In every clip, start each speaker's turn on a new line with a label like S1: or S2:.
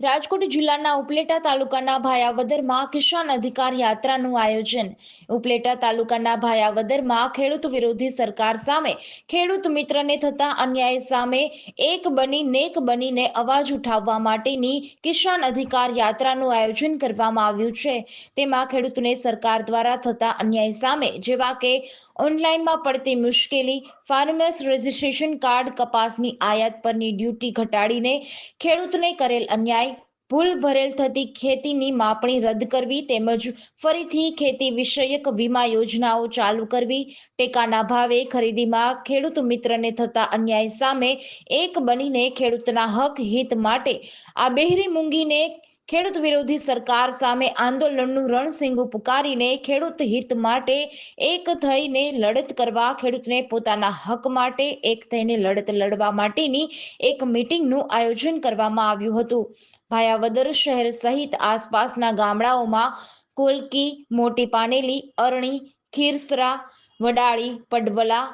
S1: રાજકોટ જિલ્લાના ઉપલેટા તાલુકાના ભાયાવદરમાં કિસાન અધિકાર યાત્રાનું આયોજન. ઉપલેટા તાલુકાના ભાયાવદરમાં ખેડૂત વિરોધી સરકાર સામે ખેડૂત મિત્રને થતા અન્યાય સામે એક બની નેક બનીને અવાજ ઉઠાવવા માટેની કિસાન અધિકાર યાત્રાનું આયોજન કરવામાં આવ્યું છે. તેમાં ખેડૂતને સરકાર દ્વારા થતા અન્યાય સામે જેવા કે ઓનલાઈનમાં પડતી મુશ્કેલી ફાર્મર્સ રજિસ્ટ્રેશન કાર્ડ કપાસની આયાત પરની ડ્યુટી ઘટાડીને ખેડૂતને કરેલ અન્યાય, ભૂલ ભરેલ થતી ખેતીની માપણી રદ કરવી તેમજ ફરીથી ખેતી વિષયક વીમા યોજનાઓ ચાલુ કરવી. ટેકાના ભાવે ખરીદીમાં ખેડૂત મિત્રને થતા અન્યાય સામે એક બનીને ખેડૂતના હક હિત માટે આ બહેરી મૂંગીને ખેડૂત વિરોધી સરકાર સામે આંદોલનનું રણસિંગુ પુકારીને ખેડૂત હિત માટે એક થઈને લડત કરવા, ખેડૂતને પોતાના હક માટે એક થઈને લડત લડવા માટેની એક મીટિંગનું આયોજન કરવામાં આવ્યું હતું. ભાયાવદર શહેર સહિત આસપાસના ગામડાઓમાં કોલકી, મોટી પાનેલી, અરણી, ખીરસરા, વડાળી, પડવલા,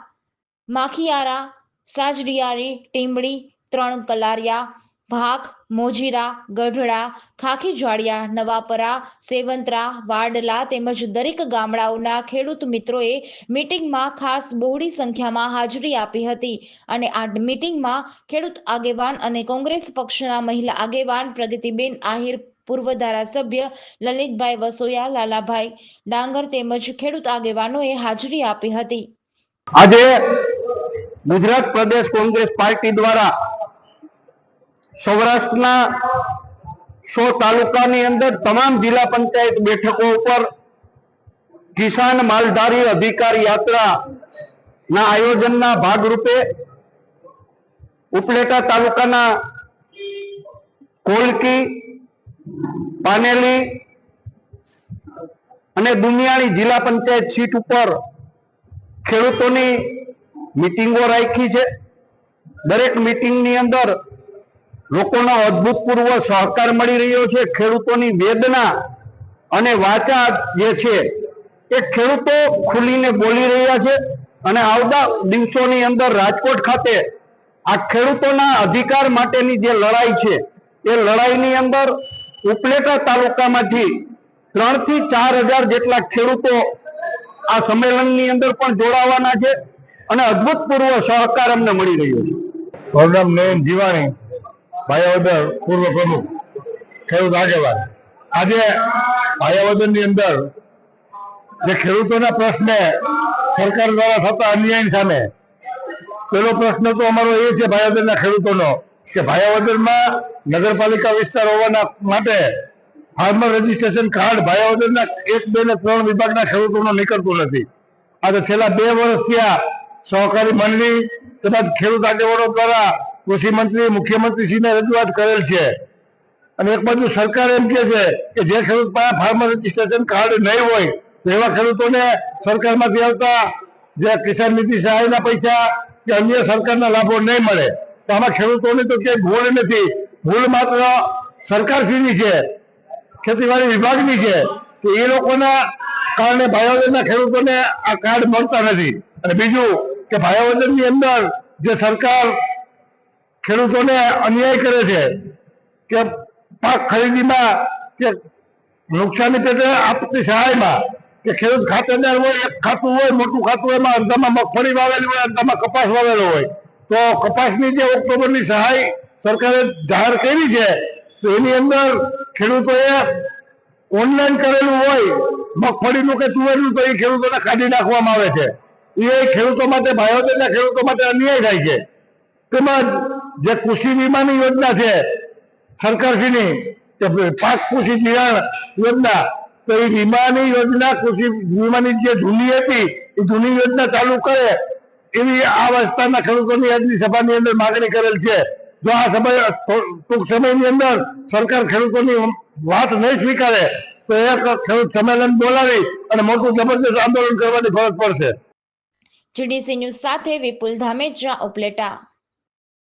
S1: માખિયારા સાજડિયારી ટીમડી ત્રણ કલારિયા ભાખ, મોજીરા, ગઢડા, ખાખી જાડિયા નવાપરા, સેવંતરા, વાડલા તેમજ દરેક ગામડાઓના ખેડૂત મિત્રોએ મીટિંગમાં ખાસ બહોળી સંખ્યામાં હાજરી આપી હતી અને આ મીટિંગમાં ખેડૂત આગેવાન અને કોંગ્રેસ પક્ષના મહિલા આગેવાન પ્રગતિબેન આહિર, પૂર્વ ધારાસભ્ય લલિતભાઈ વસોયા, લાલાભાઈ ડાંગર તેમજ ખેડૂત આગેવાનોએ હાજરી આપી હતી.
S2: આજે ગુજરાત પ્રદેશ કોંગ્રેસ પાર્ટી દ્વારા સૌરાષ્ટ્રના સો તાલુકાની અંદર તમામ જિલ્લા પંચાયત બેઠકો ઉપર કિસાન માલધારી અધિકાર યાત્રા ના આયોજનના ભાગરૂપે ઉપલેટા તાલુકાના કોલકી, પાનેલી અને દુનિયાળી જિલ્લા પંચાયત સીટ ઉપર ખેડૂતોની મિટિંગો રાખી છે. દરેક મિટિંગની અંદર લોકોનો અભૂતપૂર્વ સહકાર મળી રહ્યો છે. ખેડૂતોની વેદના અને વાચા જે છે, એ ખેડૂતો ખુલીને બોલી રહ્યા છે અને આવતા દિવસોની અંદર રાજકોટ ખાતે આ ખેડૂતોના અધિકાર માટેની જે લડાઈ છે, એ લડાઈની અંદર ઉપલેટા તાલુકામાંથી ત્રણથી ચાર હજાર જેટલા ખેડૂતો આ સંમેલનની અંદર પણ જોડાવાના છે અને અભૂતપૂર્વ સહકાર અમને મળી રહ્યો છે. મારું નામ જીવાણી. ભાયાવદર પૂર્વ પ્રમુખ. ખેડૂત આગેવાન. આજે ભાયાવદરની અંદર જે ખેડૂતોના પ્રશ્ને સરકાર દ્વારા થતા અન્યાય સામે, પેલો પ્રશ્ન તો અમારો એ છે ભાયાવદરના ખેડૂતોનો કે ભાયાવદરમાં નગરપાલિકા વિસ્તાર હોવાના માટે ફાર્મર રજીસ્ટ્રેશન કાર્ડ ભાયાવદરના એક, બે ને ત્રણ વિભાગના ખેડૂતોનો નીકળતું નથી. આજે છેલ્લા બે વર્ષ ત્યાં સહકારી મંડળી તેમજ ખેડૂત આગેવાનો દ્વારા કૃષિ મંત્રી મુખ્યમંત્રીશ્રીને રજૂઆત કરેલ છે. અને એક બાજુ સરકાર એમ કે છે કે જે ખેડૂત પાસે ફાર્મર રજીસ્ટ્રેશન કાર્ડ નહીં હોય તો એવા ખેડૂતોને સરકારમાંથી આવતા જે કિસાન નીતિ સહાયના પૈસા કે અન્ય સરકારના લાભો નહીં મળે. તો આમાં ખેડૂતોની તો ક્યાંય ભૂલ નથી. ભૂલ માત્ર સરકારશ્રીની છે, ખેતીવાડી વિભાગની છે. કે એ લોકોના કારણે ભાયાવદરના ખેડૂતોને આ કાર્ડ મળતા નથી. અને બીજું કે ભાયાવજનની અંદર જે સરકાર ખેડૂતોને અન્યાય કરે છે કે પાક ખરીદીમાં કે નુકસાની પેટે આપતી સહાયમાં કે ખેડૂત ખાતેદાર હોય, એક ખાતું હોય, મોટું ખાતું હોય, એમાં અડધામાં મગફળી વાવેલી હોય, અડધામાં કપાસ વાવેલો હોય. તો કપાસની જે ઓક્ટોબરની સહાય સરકારે જાહેર કરી છે, તો એની અંદર ખેડૂતોએ ઓનલાઈન કરેલું હોય, મગફળીનું કે તુવેરનું, તો એ ખેડૂતોને કાઢી નાખવામાં આવે છે. એ ખેડૂતો માટે ભાઈઓના ખેડૂતો માટે અન્યાય થાય છે. તેમજ જે કૃષિ વીમાની યોજના છે, સરકારશ્રીની પાક કૃષિ ધિરાણ યોજના, તો એ વીમાની યોજના, કૃષિ વીમાની જે જૂની હતી, એ જૂની યોજના ચાલુ કરે એવી આ વિસ્તારના ખેડૂતોની આજની સભાની અંદર માગણી કરેલ છે. જો આ સમય, ટૂંક સમયની અંદર સરકાર ખેડૂતોની વાત નહીં સ્વીકારે, તો એક ખેડૂત સંમેલન બોલાવી અને મોટું જબરદસ્ત આંદોલન કરવાની ફરજ પડશે.
S1: જીડીસી ન્યૂઝ સાથે વિપુલ ધામેજા ઉપલેટા.